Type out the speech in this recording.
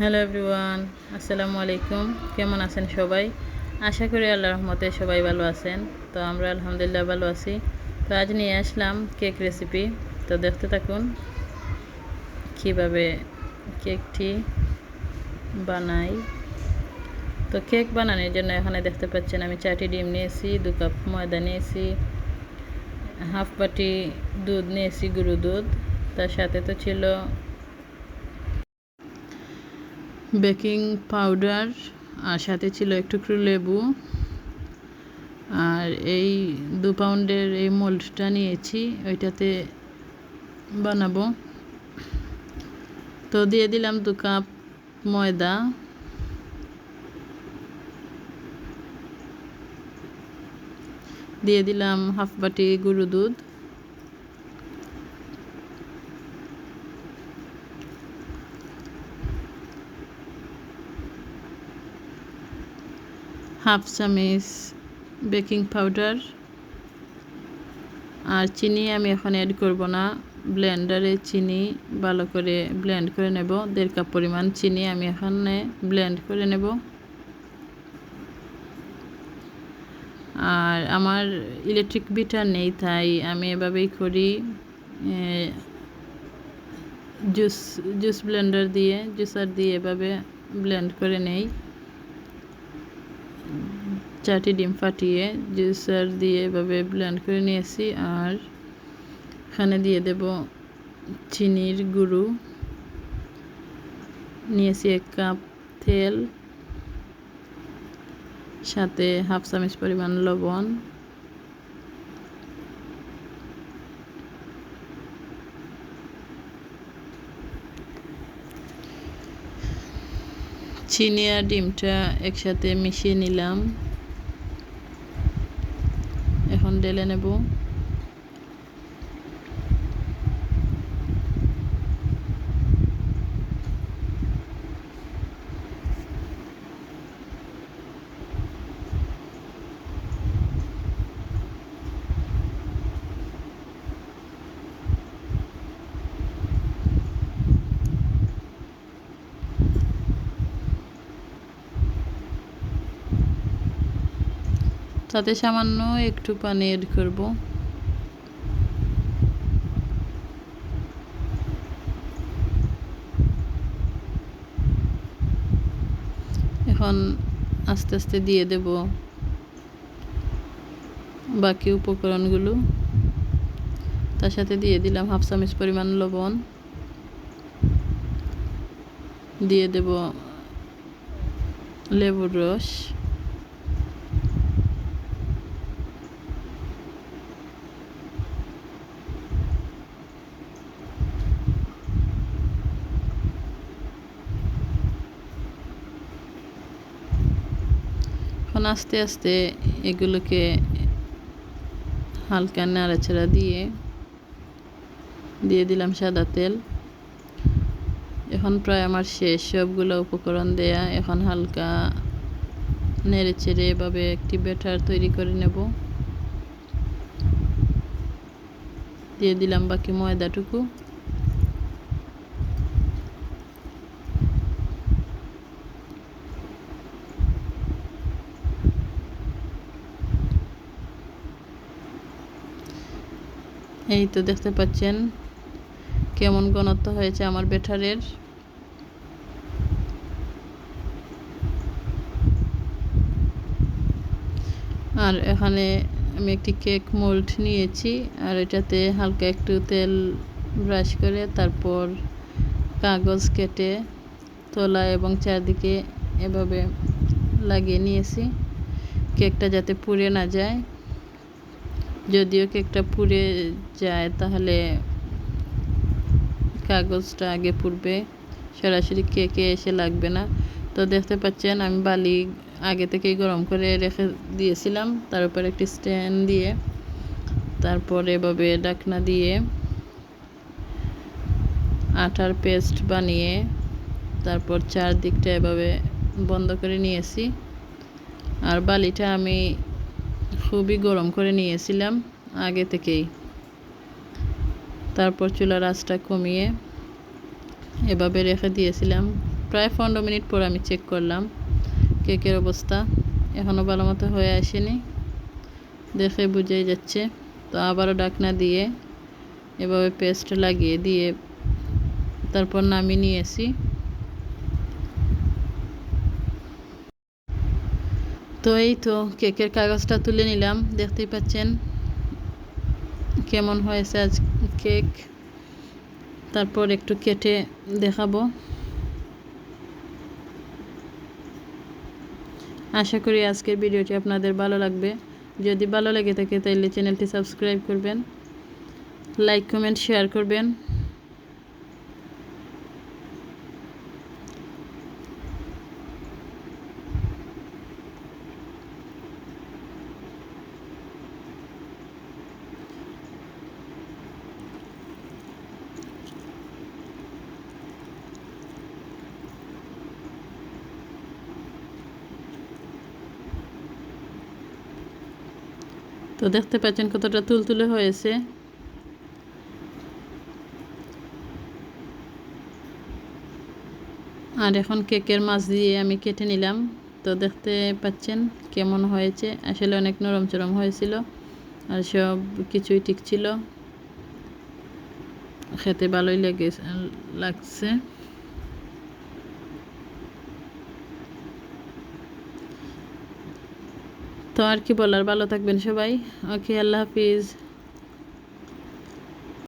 Hello everyone, আসসালামু আলাইকুম। কেমন আছেন সবাই? আশা করি আল্লাহ রহমতে সবাই ভালো আছেন। তো আমরা আলহামদুলিল্লাহ ভালো আছি। তো আজ নিয়ে আসলাম কেক রেসিপি তো দেখতে থাকুন কীভাবে কেকটি বানাই। তো কেক বানানোর জন্য এখানে দেখতে পাচ্ছেন আমি চারটি ডিম নিয়েছি, দু কাপ ময়দা নিয়েছি, হাফ বাটি দুধ নিয়েছি, গুঁড়ো দুধ। তার সাথে তো ছিল বেকিং পাউডার, আর সাথে ছিল একটু লেবু। আর এই দু পাউন্ডের এই মোল্ডটা নিয়েছি, ওইটাতে বানাবো। তো দিয়ে দিলাম দু কাপ ময়দা। দিয়ে দিলাম হাফ বাটি গুঁড়ো দুধ। হাফ চামিচ বেকিং পাউডার। আর চিনি আমি এখন অ্যাড করব না। ব্লেন্ডারে চিনি ভালো করে ব্লেন্ড করে নেব। দেড় কাপ পরিমাণ চিনি আমি এখানে ব্লেন্ড করে নেব। আর আমার ইলেকট্রিক বিটার নেই, তাই আমি এভাবেই করি। জুস জুস ব্লেন্ডার দিয়ে জুসার দিয়ে এভাবে ব্লেন্ড করে নেই। চারটি ডিম ফাটিয়ে জুসার দিয়ে এভাবে ব্লেন্ড করে নিয়েছি আর এখানে দিয়ে দেব চিনির গুঁড়ো। নিয়েছি এক কাপ তেল, সাথে হাফ চামচ পরিমাণ লবণ। চিনি আর ডিমটা একসাথে মিশিয়ে নিলাম। এখন ঢেলে নেব। তাতে সামান্য একটু পানি এড করব। এখন আস্তে আস্তে দিয়ে দেব বাকি উপকরণগুলো। তার সাথে দিয়ে দিলাম হাফ চামচ পরিমাণ লবণ। দিয়ে দেব লেবুর রস। আস্তে আস্তে এগুলোকে হালকা নাড়াচাড়া দিয়ে দিয়ে দিলাম সাদা তেল। এখন প্রায় আমার শেষ। সবগুলো উপকরণ দেয়া। এখন হালকা নেড়ে চেড়ে এভাবে একটি ব্যাটার তৈরি করে নেব। দিয়ে দিলাম বাকি ময়দাটুকু। এই তো দেখতে পাচ্ছেন কেমন ঘনত্ব হয়েছে আমার বেটারের আর এখানে আমি একটি কেক মোল্ড নিয়েছি, আর এটাতে হালকা একটু তেল ব্রাশ করে তারপর কাগজ কেটে তোলা এবং চারদিকে এভাবে লাগিয়ে নিয়েছি। কেকটা যাতে পুড়ে না যায়। যদিও কেকটা পুড়ে যায়, তাহলে কাগজটা আগে পুড়বে। সরাসরি কেকে এসে লাগবে না। তো দেখতে পাচ্ছেন, আমি বালি আগে থেকেই গরম করে রেখে দিয়েছিলাম। তার উপর একটি স্ট্যান্ড দিয়ে, তারপর এভাবে ডাকনা দিয়ে আটার পেস্ট বানিয়ে, তারপর চারদিকটা এভাবে বন্ধ করে নিয়েছি। আর বালিটা আমি খুবই গরম করে নিয়েছিলাম আগে থেকেই। তারপর চুলার আঁচটা কমিয়ে এভাবে রেখে দিয়েছিলাম। প্রায় পনেরো মিনিট পর আমি চেক করলাম কেকের অবস্থা। এখনও ভালো মতো হয়ে আসেনি। দেখে বুঝেই যাচ্ছে। তো আবারও ডাকনা দিয়ে এভাবে পেস্ট লাগিয়ে দিয়ে তারপর নামিয়ে নিয়েছি। তো এই তো, কেকের কাগজটা তুলে নিলাম, দেখতেই পাচ্ছেন কেমন হয়েছে আজ কেক। তারপর একটু কেটে দেখাবো। আশা করি আজকের ভিডিওটি আপনাদের ভালো লাগবে। যদি ভালো লেগে থাকে তাহলে চ্যানেলটি সাবস্ক্রাইব করবেন, লাইক, কমেন্ট, শেয়ার করবেন। তো দেখতে পাচ্ছেন কতটা তুলতুলে হয়েছে। আর এখন কেকের মাছ দিয়ে আমি কেটে নিলাম। তো দেখতে পাচ্ছেন কেমন হয়েছে। আসলে অনেক নরম চরম হয়েছিল আর সব কিছুই ঠিক ছিল। খেতে ভালোই লেগে, লাগছে। তো আর কি বলার? ভালো থাকবেন সবাই। ওকে আল্লাহ হাফিজ।